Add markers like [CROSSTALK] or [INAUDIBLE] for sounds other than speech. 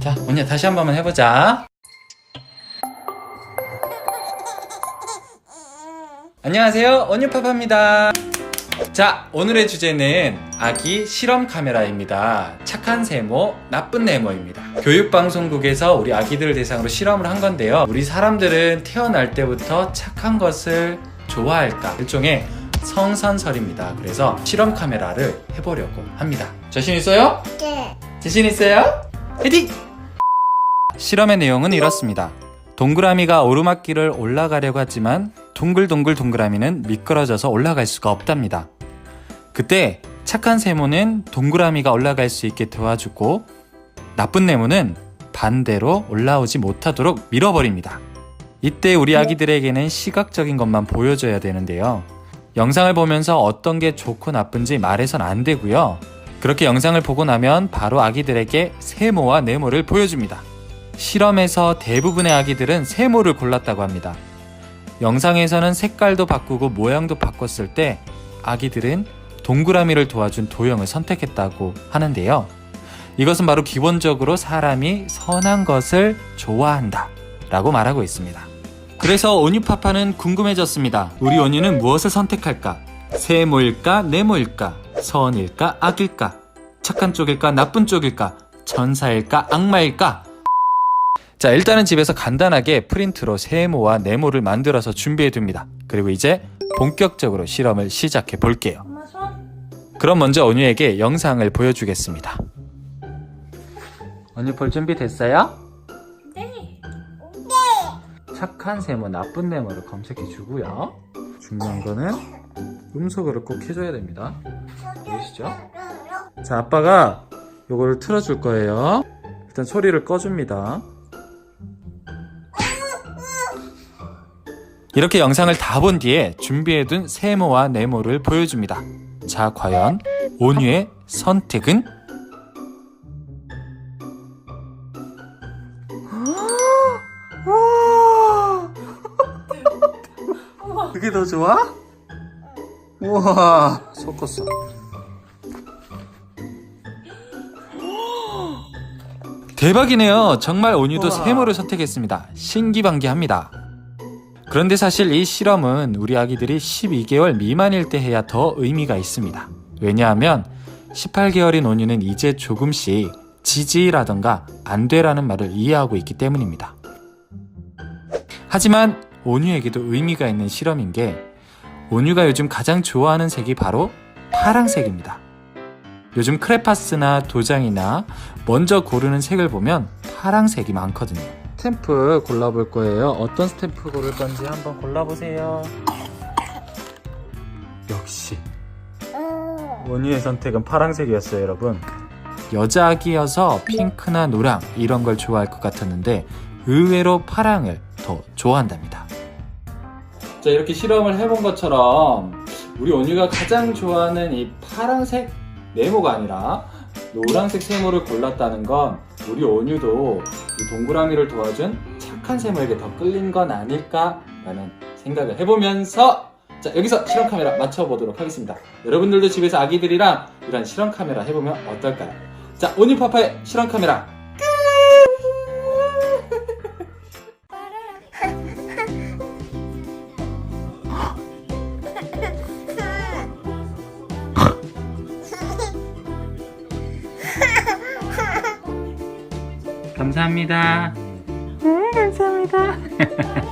자, 언니야 다시 한 번만 해보자. 안녕하세요, 언니파파입니다. 자, 오늘의 주제는 아기 실험 카메라입니다. 착한 세모, 나쁜 네모입니다. 교육방송국에서 우리 아기들을 대상으로 실험을 한 건데요. 우리 사람들은 태어날 때부터 착한 것을 좋아할까? 일종의 성선설입니다. 그래서 실험 카메라를 해보려고 합니다. 자신 있어요? 자신 있어요? 헤디! 실험의 내용은 이렇습니다. 동그라미가 오르막길을 올라가려고 하지만 동글동글 동그라미는 미끄러져서 올라갈 수가 없답니다. 그때 착한 세모는 동그라미가 올라갈 수 있게 도와주고 나쁜 네모는 반대로 올라오지 못하도록 밀어버립니다. 이때 우리 아기들에게는 시각적인 것만 보여줘야 되는데요. 영상을 보면서 어떤 게 좋고 나쁜지 말해선 안 되고요. 그렇게 영상을 보고 나면 바로 아기들에게 세모와 네모를 보여줍니다. 실험에서 대부분의 아기들은 세모를 골랐다고 합니다. 영상에서는 색깔도 바꾸고 모양도 바꿨을 때 아기들은 동그라미를 도와준 도형을 선택했다고 하는데요. 이것은 바로 기본적으로 사람이 선한 것을 좋아한다 라고 말하고 있습니다. 그래서 온유파파는 궁금해졌습니다. 우리 온유는 무엇을 선택할까? 세모일까? 네모일까? 선일까? 악일까? 착한 쪽일까? 나쁜 쪽일까? 천사일까? 악마일까? 자, 일단은 집에서 간단하게 프린트로 세모와 네모를 만들어서 준비해 둡니다. 그리고 이제 본격적으로 실험을 시작해 볼게요. 그럼 먼저 언유에게 영상을 보여주겠습니다. 언유 볼 준비 됐어요? 네. 착한 세모, 나쁜 네모를 검색해 주고요. 중요한 거는 음소거를 꼭 해줘야 됩니다. 보이시죠? 자, 아빠가 요거를 틀어줄 거예요. 일단 소리를 꺼줍니다. 이렇게 영상을 다 본 뒤에 준비해둔 세모와 네모를 보여줍니다. 자, 과연 온유의 선택은? 그게 더 좋아? 우와, 섞었어. 대박이네요. 정말 온유도 우와. 세모를 선택했습니다. 신기반기합니다. 그런데 사실 이 실험은 우리 아기들이 12개월 미만일 때 해야 더 의미가 있습니다. 왜냐하면 18개월인 온유는 이제 조금씩 지지라던가 안 돼라는 말을 이해하고 있기 때문입니다. 하지만 온유에게도 의미가 있는 실험인 게 온유가 요즘 가장 좋아하는 색이 바로 파랑색입니다. 요즘 크레파스나 도장이나 먼저 고르는 색을 보면 파랑색이 많거든요. 스탬프 골라볼 거예요. 어떤 스탬프 고를 건지 한번 골라보세요. 역시 원유의 선택은 파랑색이었어요, 여러분. 여자 아기여서 핑크나 노랑 이런 걸 좋아할 것 같았는데 의외로 파랑을 더 좋아한답니다. 자, 이렇게 실험을 해본 것처럼 우리 원유가 가장 좋아하는 이 파랑색 네모가 아니라 노란색 세모를 골랐다는 건 우리 온유도 이 동그라미를 도와준 착한 세모에게 더 끌린 건 아닐까라는 생각을 해보면서 자 여기서 실험 카메라 맞춰보도록 하겠습니다. 여러분들도 집에서 아기들이랑 이런 실험 카메라 해보면 어떨까요? 자 온유 파파의 실험 카메라 감사합니다. 네 감사합니다. [LAUGHS]